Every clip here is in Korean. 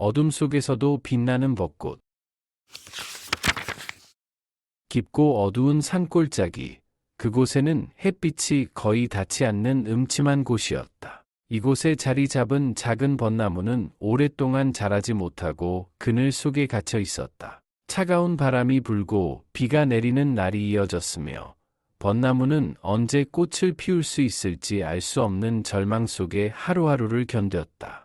어둠 속에서도 빛나는 벚꽃. 깊고 어두운 산골짜기. 그곳에는 햇빛이 거의 닿지 않는 음침한 곳이었다. 이곳에 자리 잡은 작은 벚나무는 오랫동안 자라지 못하고 그늘 속에 갇혀 있었다. 차가운 바람이 불고 비가 내리는 날이 이어졌으며 벚나무는 언제 꽃을 피울 수 있을지 알 수 없는 절망 속에 하루하루를 견뎠다.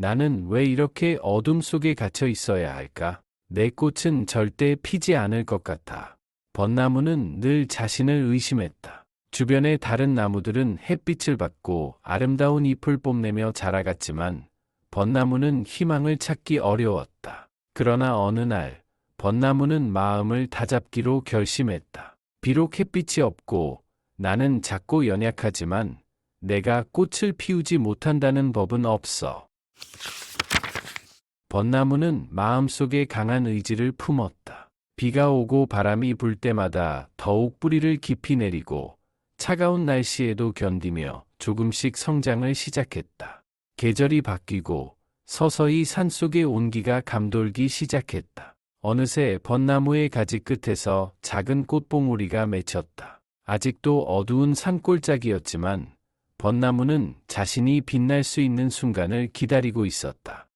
나는 왜 이렇게 어둠 속에 갇혀 있어야 할까? 내 꽃은 절대 피지 않을 것 같아. 벚나무는 늘 자신을 의심했다. 주변의 다른 나무들은 햇빛을 받고 아름다운 잎을 뽐내며 자라갔지만 벚나무는 희망을 찾기 어려웠다. 그러나 어느 날 벚나무는 마음을 다잡기로 결심했다. 비록 햇빛이 없고 나는 작고 연약하지만 내가 꽃을 피우지 못한다는 법은 없어. 벚나무는 마음속에 강한 의지를 품었다. 비가 오고 바람이 불 때마다 더욱 뿌리를 깊이 내리고 차가운 날씨에도 견디며 조금씩 성장을 시작했다. 계절이 바뀌고 서서히 산속의 온기가 감돌기 시작했다. 어느새 벚나무의 가지 끝에서 작은 꽃봉오리가 맺혔다. 아직도 어두운 산골짜기였지만 벚나무는 자신이 빛날 수 있는 순간을 기다리고 있었다.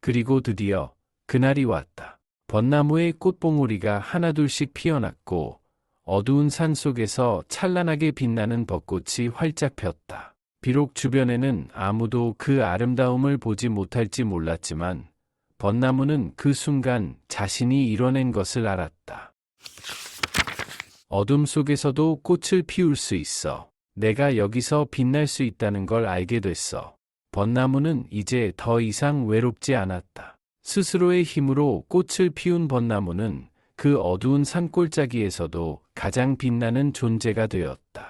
그리고 드디어 그날이 왔다. 벚나무의 꽃봉오리가 하나둘씩 피어났고 어두운 산 속에서 찬란하게 빛나는 벚꽃이 활짝 폈다. 비록 주변에는 아무도 그 아름다움을 보지 못할지 몰랐지만 벚나무는 그 순간 자신이 이뤄낸 것을 알았다. 어둠 속에서도 꽃을 피울 수 있어. 내가 여기서 빛날 수 있다는 걸 알게 됐어. 벚나무는 이제 더 이상 외롭지 않았다. 스스로의 힘으로 꽃을 피운 벚나무는 그 어두운 산골짜기에서도 가장 빛나는 존재가 되었다.